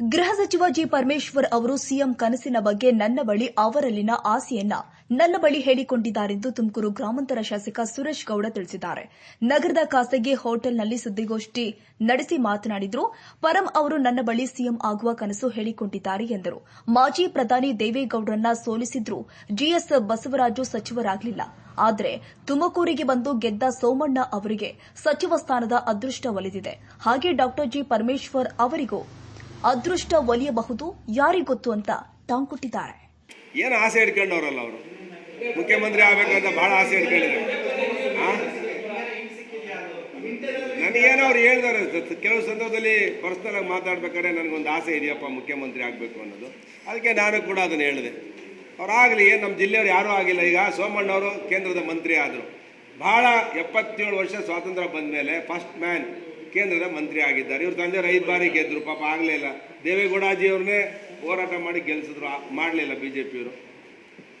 ಗೃಹ ಸಚಿವ ಜಿ ಪರಮೇಶ್ವರ್ ಅವರು ಸಿಎಂ ಕನಸಿನ ಬಗ್ಗೆ ನನ್ನ ಬಳಿ ಅವರಲ್ಲಿನ ಆಸೆಯನ್ನ ನನ್ನ ಬಳಿ ಹೇಳಿಕೊಂಡಿದ್ದಾರೆಂದು ತುಮಕೂರು ಗ್ರಾಮಾಂತರ ಶಾಸಕ ಸುರೇಶ್ ಗೌಡ ತಿಳಿಸಿದ್ದಾರೆ. ನಗರದ ಖಾಸಗಿ ಹೋಟೆಲ್ನಲ್ಲಿ ಸುದ್ದಿಗೋಷ್ಠಿ ನಡೆಸಿ ಮಾತನಾಡಿದ್ರು. ಪರಂ ಅವರು ನನ್ನ ಬಳಿ ಸಿಎಂ ಆಗುವ ಕನಸು ಹೇಳಿಕೊಂಡಿದ್ದಾರೆ ಎಂದರು. ಮಾಜಿ ಪ್ರಧಾನಿ ದೇವೇಗೌಡರನ್ನ ಸೋಲಿಸಿದ್ರು. ಜಿಎಸ್ ಬಸವರಾಜು ಸಚಿವರಾಗಲಿಲ್ಲ. ಆದರೆ ತುಮಕೂರಿಗೆ ಬಂದು ಗೆದ್ದ ಸೋಮಣ್ಣ ಅವರಿಗೆ ಸಚಿವ ಸ್ಥಾನದ ಅದೃಷ್ಟ ಒಲಿದಿದೆ. ಹಾಗೆ ಡಾ ಜಿ ಪರಮೇಶ್ವರ್ ಅವರಿಗೂ ಅದೃಷ್ಟ ಒಲಿಯಬಹುದು ಯಾರಿಗೊತ್ತು ಅಂತ ಟಾಂಗ್ ಕೊಟ್ಟಿದ್ದಾರೆ. ಏನು ಆಸೆ ಇಟ್ಕೊಂಡವ್ರಲ್ಲ ಅವರು? ಮುಖ್ಯಮಂತ್ರಿ ಆಗ್ಬೇಕಂತ ಬಹಳ ಆಸೆ ಇಟ್ಕೊಂಡಿದ್ದಾರೆ? ನನಗೇನೋ ಅವ್ರು ಹೇಳ್ತಾರೆ ಸ- ಕೆಲವು ಸಂದರ್ಭದಲ್ಲಿ ಪರ್ಸ್ನಲ್ ಆಗಿ ಮಾತಾಡ್ಬೇಕಾದ್ರೆ ನನಗೊಂದು ಆಸೆ ಇದೆಯಪ್ಪ, ಮುಖ್ಯಮಂತ್ರಿ ಆಗಬೇಕು ಅನ್ನೋದು. ಅದಕ್ಕೆ ನಾನು ಕೂಡ ಅದನ್ನು ಹೇಳಿದೆ. ಅವ್ರಾಗಲಿ ಏನು ನಮ್ಮ ಜಿಲ್ಲೆಯವ್ರು ಯಾರೂ ಆಗಿಲ್ಲ. ಈಗ ಸೋಮಣ್ಣವರು ಕೇಂದ್ರದ ಮಂತ್ರಿ ಆದರು. ಭಾಳ ಎಪ್ಪತ್ತೇಳು ವರ್ಷ ಸ್ವಾತಂತ್ರ್ಯ ಬಂದ ಮೇಲೆ ಫಸ್ಟ್ ಮ್ಯಾನ್ ಕೇಂದ್ರದ ಮಂತ್ರಿ ಆಗಿದ್ದಾರೆ. ಇವ್ರ ತಂದೆ ಐದು ಬಾರಿ ಗೆದ್ದರು ಪಾಪ ಆಗಲಿಲ್ಲ ದೇವೇಗೌಡಾಜಿ ಅವ್ರನ್ನೇ ಹೋರಾಟ ಮಾಡಿ ಗೆಲ್ಲಿಸಿದ್ರು ಮಾಡಲಿಲ್ಲ ಬಿ ಜೆ ಪಿಯವರು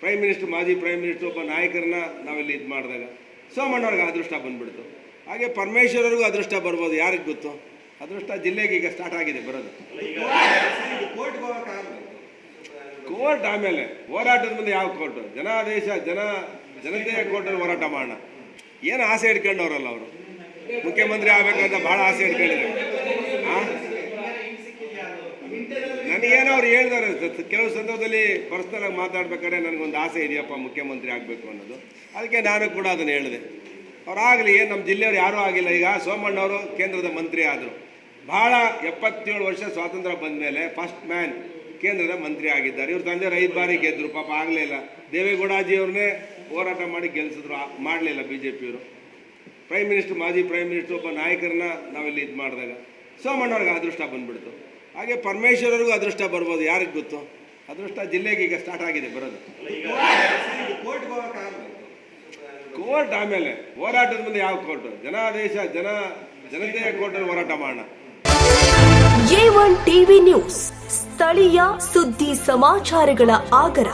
ಪ್ರೈಮ್ ಮಿನಿಸ್ಟರ್ ಮಾಜಿ ಪ್ರೈಮ್ ಮಿನಿಸ್ಟರ್ ಒಬ್ಬ ನಾಯಕರನ್ನ ನಾವಿಲ್ಲಿ ಇದು ಮಾಡಿದಾಗ. ಸೋಮಣ್ಣವ್ರಿಗೆ ಅದೃಷ್ಟ ಬಂದ್ಬಿಡ್ತು. ಹಾಗೆ ಪರಮೇಶ್ವರರಿಗೂ ಅದೃಷ್ಟ ಬರ್ಬೋದು, ಯಾರಿಗೆ ಗೊತ್ತು? ಅದೃಷ್ಟ ಜಿಲ್ಲೆಗೆ ಈಗ ಸ್ಟಾರ್ಟ್ ಆಗಿದೆ, ಬರೋದು. ಕೋರ್ಟ್ ಆಮೇಲೆ, ಹೋರಾಟದ ಮುಂದೆ ಯಾವ ಕೋರ್ಟ್ ಜನಾದೇಶ, ಜನ, ಜನತೆಯ ಕೋರ್ಟಲ್ಲಿ ಹೋರಾಟ ಮಾಡೋಣ. ಏನು ಆಸೆ ಇಟ್ಕೊಂಡವ್ರಲ್ಲ ಅವರು? ಮುಖ್ಯಮಂತ್ರಿ ಆಗ್ಬೇಕಂತ ಬಹಳ ಆಸೆ ಅಂತ ಹೇಳಿದ್ರು ನನಗೇನೋ ಅವ್ರು ಹೇಳ್ತಾರೆ ಸ- ಕೆಲವು ಸಂದರ್ಭದಲ್ಲಿ ಪರ್ಸ್ನಲ್ ಆಗಿ ಮಾತಾಡ್ಬೇಕಾದ್ರೆ ನನಗೊಂದು ಆಸೆ ಇದೆಯಪ್ಪ ಮುಖ್ಯಮಂತ್ರಿ ಆಗಬೇಕು ಅನ್ನೋದು. ಅದಕ್ಕೆ ನಾನು ಕೂಡ ಅದನ್ನು ಹೇಳಿದೆ. ಅವ್ರಾಗಲಿ ಏನು ನಮ್ಮ ಜಿಲ್ಲೆಯವ್ರು ಯಾರೂ ಆಗಿಲ್ಲ. ಈಗ ಸೋಮಣ್ಣವರು ಕೇಂದ್ರದ ಮಂತ್ರಿ ಆದರು. ಭಾಳ ಎಪ್ಪತ್ತೇಳು ವರ್ಷ ಸ್ವಾತಂತ್ರ್ಯ ಬಂದ ಮೇಲೆ ಫಸ್ಟ್ ಮ್ಯಾನ್ ಕೇಂದ್ರದ ಮಂತ್ರಿ ಆಗಿದ್ದಾರೆ. ಇವ್ರ ತಂದೆಯವರು ಐದು ಬಾರಿ ಗೆದ್ದರು ಪಾಪ ಆಗಲಿಲ್ಲ ಇಲ್ಲ. ದೇವೇಗೌಡಾಜಿಯವ್ರನ್ನೇ ಹೋರಾಟ ಮಾಡಿ ಗೆಲ್ಲಿಸಿದ್ರು ಮಾಡಲಿಲ್ಲ ಬಿ ಜೆ ಪಿಯವರು ಪ್ರೈಮ್ ಮಿನಿಸ್ಟರ್ ಮಾಜಿ ಪ್ರೈಮ್ ಮಿನಿಸ್ಟರ್ ಒಬ್ಬ ನಾಯಕರನ್ನ ನಾವಿಲ್ಲಿ ಇದು ಮಾಡಿದಾಗ ಸೋಮಣ್ಣವ್ರಿಗೆ ಅದೃಷ್ಟ ಬಂದ್ಬಿಡ್ತು. ಹಾಗೆ ಪರಮೇಶ್ವರರಿಗೂ ಅದೃಷ್ಟ ಬರ್ಬೋದು ಯಾರಿಗೆ ಗೊತ್ತು? ಅದೃಷ್ಟ ಜಿಲ್ಲೆಗೆ ಈಗ ಸ್ಟಾರ್ಟ್ ಆಗಿದೆ ಬರೋದು. ಕೋರ್ಟ್ ಆಮೇಲೆ ಹೋರಾಟದ ಮುಂದೆ ಯಾವ ಕೋರ್ಟ್ ಜನಾದೇಶ ಜನ ಜನತೆಯ ಕೋರ್ಟಲ್ಲಿ ಹೋರಾಟ ಮಾಡೋಣ. ಎ ಒನ್ ಟಿವಿ ನ್ಯೂಸ್ ಸ್ಥಳೀಯ ಸುದ್ದಿ ಸಮಾಚಾರಗಳ ಆಗರ.